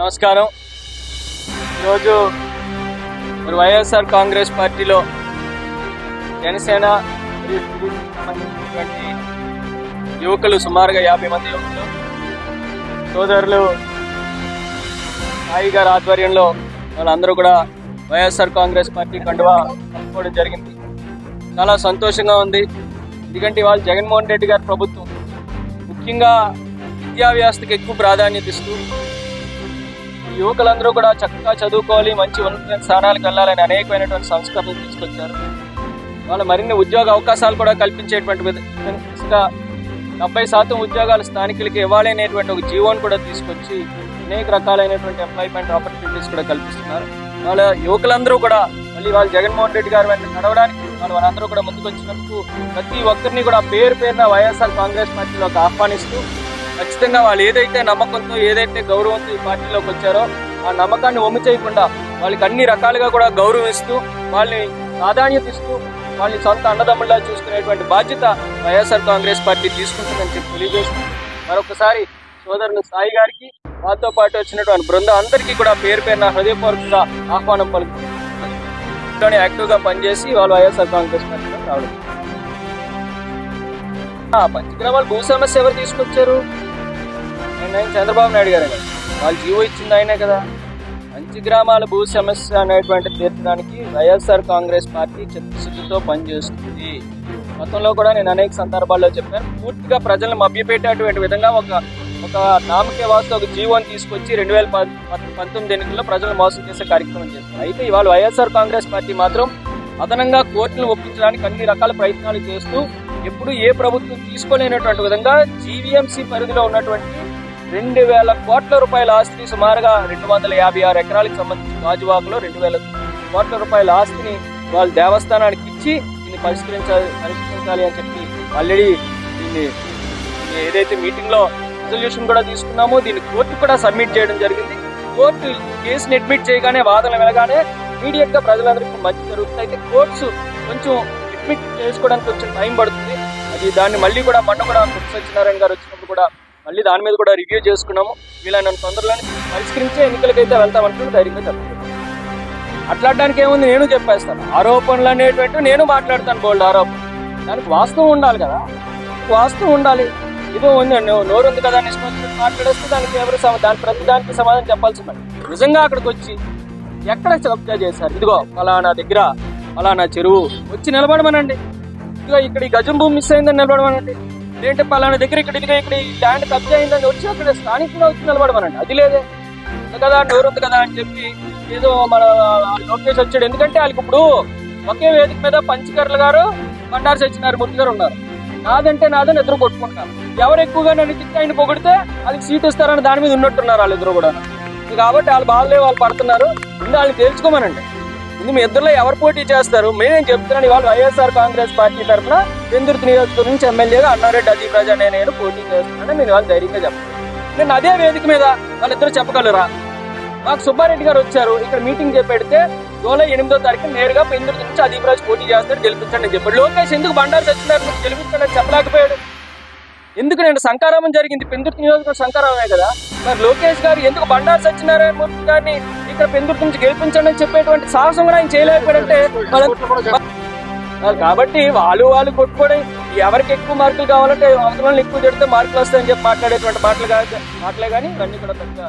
నమస్కారం. ఈరోజు మరి వైఎస్ఆర్ కాంగ్రెస్ పార్టీలో జనసేన సంబంధించినటువంటి యువకులు సుమారుగా యాభై మంది యువకులు సోదరులు సాయి గారి ఆధ్వర్యంలో వాళ్ళందరూ కూడా వైఎస్ఆర్ కాంగ్రెస్ పార్టీ కండువా కూడా జరిగింది. చాలా సంతోషంగా ఉంది. ఎందుకంటే వాళ్ళు జగన్మోహన్ రెడ్డి గారి ప్రభుత్వం ముఖ్యంగా విద్యా వ్యవస్థకు ఎక్కువ ప్రాధాన్యత ఇస్తూ యువకులందరూ కూడా చక్కగా చదువుకోవాలి మంచి ఉన్నత స్థానాలకు వెళ్ళాలని అనేకమైనటువంటి సంస్కరణలు తీసుకొచ్చారు. వాళ్ళు మరిన్ని ఉద్యోగ అవకాశాలు కూడా కల్పించేటువంటి విధ- డెబ్బై శాతం ఉద్యోగాలు స్థానికులకి ఇవ్వాలనేటువంటి ఒక జీవోని కూడా తీసుకొచ్చి అనేక రకాలైనటువంటి ఎంప్లాయ్మెంట్ ఆపర్చునిటీస్ కూడా కల్పిస్తున్నారు. వాళ్ళ యువకులందరూ కూడా మళ్ళీ వాళ్ళు జగన్మోహన్ రెడ్డి గారు వెంట నడవడానికి వాళ్ళు వాళ్ళందరూ కూడా ముందుకు వచ్చినందుకు ప్రతి ఒక్కరిని కూడా పేరు పేరున వైఎస్ఆర్ కాంగ్రెస్ పార్టీలోకి ఆహ్వానిస్తూ ఖచ్చితంగా వాళ్ళు ఏదైతే నమ్మకంతో ఏదైతే గౌరవంతో ఈ పార్టీలోకి వచ్చారో ఆ నమ్మకాన్ని ఒమ్ము చేయకుండా వాళ్ళకి అన్ని రకాలుగా కూడా గౌరవిస్తూ వాళ్ళని ప్రాధాన్యత ఇస్తూ వాళ్ళని సొంత అన్నదమ్ముల్లా చూసుకునేటువంటి బాధ్యత వైఎస్ఆర్ కాంగ్రెస్ పార్టీ తీసుకుంటుందని చెప్పి తెలియజేస్తూ మరొకసారి సోదరులు సాయి గారికి వారితో పాటు వచ్చినటువంటి బృందం అందరికీ కూడా పేరు పేరున హృదయపూర్వకంగా ఆహ్వానం పలుకుతుంది యాక్టివ్గా పనిచేసి వాళ్ళు వైఎస్ఆర్ కాంగ్రెస్ పార్టీలో రావడం. ఆ, పంచగ్రామాల భూ సమస్య ఎవరు తీసుకొచ్చారు. నేను చంద్రబాబు నాయుడు గారే కదా. వాళ్ళు జీవో ఇచ్చింది ఆయనే కదా. మంచి గ్రామాల భూ సమస్య అనేటువంటి తీర్చడానికి వైఎస్ఆర్ కాంగ్రెస్ పార్టీ చిత్తశుద్ధితో పనిచేస్తుంది. గతంలో కూడా నేను అనేక సందర్భాల్లో చెప్పాను. పూర్తిగా ప్రజలను మభ్యపెట్టేటువంటి విధంగా ఒక ఒక నామకే వాస్తు ఒక జీవోని తీసుకొచ్చి రెండు వేల పంతొమ్మిది ఎన్నికల్లో ప్రజలను మోసం చేసే కార్యక్రమం చేస్తారు అయితే ఇవాళ వైఎస్ఆర్ కాంగ్రెస్ పార్టీ మాత్రం అదనంగా కోర్టును ఒప్పించడానికి అన్ని రకాల ప్రయత్నాలు చేస్తూ ఎప్పుడు ఏ ప్రభుత్వం తీసుకోలేనటువంటి విధంగా జీవీఎంసీ పరిధిలో ఉన్నటువంటి రెండు వేల కోట్ల రూపాయల ఆస్తిని సుమారుగా రెండు వందల యాభై ఆరు ఎకరాలకు సంబంధించి గాజువాకలో రెండు వేల కోట్ల రూపాయల ఆస్తిని వాళ్ళ దేవస్థానానికి ఇచ్చి దీన్ని పరిష్కరించాలి పరిష్కరించాలి అని చెప్పి ఆల్రెడీ దీన్ని ఏదైతే మీటింగ్లో రిజల్యూషన్ కూడా తీసుకున్నామో దీన్ని కోర్టు కూడా సబ్మిట్ చేయడం జరిగింది. కోర్టు కేసుని అడ్మిట్ చేయగానే వాదన వెళ్ళగానే ఇమీడియట్గా ప్రజలందరికీ మంచి జరుగుతుంది. అయితే కోర్ట్స్ కొంచెం అడ్మిట్ చేసుకోవడానికి కొంచెం టైం పడుతుంది. అది దాన్ని మళ్ళీ కూడా మొన్న కూడా కొత్త సత్యనారాయణ గారు వచ్చినప్పుడు కూడా మళ్ళీ దాని మీద కూడా రివ్యూ చేసుకున్నాము. వీళ్ళని తొందరలోనే పరిష్కరించే ఎన్నికలకైతే వెళ్తామంటున్నాను ధైర్యంగా చెప్తాను అట్లాడడానికి ఏముంది? నేను చెప్పేస్తాను. ఆరోపణలు అనేటువంటి నేను మాట్లాడతాను బోల్డ్ ఆరోపణ దానికి వాస్తవం ఉండాలి కదా. వాస్తవం ఉండాలి. ఇదో ఉంది నో- నోరు ఉంది కదా అని మాట్లాడేస్తే దానికి ఎవరు దాని ప్రతి దానికి సమాధానం చెప్పాల్సి ఉంది నిజంగా అక్కడికి వచ్చి ఎక్కడ కబ్జా చేశారు? ఇదిగో ఫలానా దగ్గర ఫలానా చెరువు. వచ్చి నిలబడమనండి. ఇదిగో ఇక్కడ ఈ గజం భూమి మిస్ అయిందని నిలబడమనండి. లేదంటే పలానా దగ్గర ఇక్కడ ఇదిగో ఇక్కడ ఈ ల్యాండ్ కబ్జా అయిందని వచ్చి అక్కడ స్థానికంగా వచ్చి నిలబడమనండి అది లేదే. కదా డోర్ ఉంది కదా అని చెప్పి ఏదో మన లోకేష్ వచ్చాడు. ఎందుకంటే వాళ్ళకి ఇప్పుడు ఒకే వేదిక మీద పంచకర్ల గారు బండారు సత్యనారాయణ మూర్తి గారు ఉన్నారు. నాదంటే నాదని ఇద్దరు కొట్టుకుంటున్నారు. ఎవరు ఎక్కువగా నన్ను తిట్టి ఆయన పొగిడితే వాళ్ళకి సీట్ ఇస్తారని దాని మీద ఉన్నట్టున్నారు వాళ్ళిద్దరు కూడా కాబట్టి వాళ్ళు బాధలే వాళ్ళు పడుతున్నారు. ముందు వాళ్ళని తేల్చుకోమనండి. ఇది మీ ఇద్దరులో ఎవరు పోటీ చేస్తారు? మేమేం చెప్తున్నాను ఇవాళ వైఎస్ఆర్ కాంగ్రెస్ పార్టీ తరఫున పెందుర్తి నియోజకవర్గం నుంచి ఎమ్మెల్యేగా అన్నారెడ్డి అదీప్ రాజా అనే నేను పోటీ చేస్తున్నానని నేను వాళ్ళు ధైర్యంగా చెప్పాను నేను అదే వేదిక మీద వాళ్ళిద్దరు చెప్పగలరా? మాకు సుబ్బారెడ్డి గారు వచ్చారు ఇక్కడ మీటింగ్ చేపెడితే జూలై ఎనిమిదో తారీఖు నేరుగా పెందుర్తి నుంచి అదీప్ రాజు పోటీ చేస్తాడు గెలిపించండి అని చెప్పాడు. లోకేష్ ఎందుకు బండారు సత్యనారాయణ గెలిపించండి చెప్పలేకపోయాడు. ఎందుకు నేను సంకారామం జరిగింది? పెందుర్తి నియోజకవర్గం సంకారామే కదా. మరి లోకేష్ గారు ఎందుకు బండారు సత్యనారాయణ మూర్తి గారిని ఇక్కడ పెందుర్తి నుంచి గెలిపించండి అని చెప్పేటువంటి సాహసం కూడా ఆయన చేయలేకపోయాడంటే కాబట్టి వాళ్ళు వాళ్ళు కొట్టుకోవడం ఎవరికి ఎక్కువ మార్కులు కావాలంటే అవసరం ఎక్కువ తిడితే మార్కులు వస్తాయని చెప్పి మాట్లాడేటువంటి మాటలు కాదు మాటలే కానీ ఇవన్నీ కూడా పెద్ద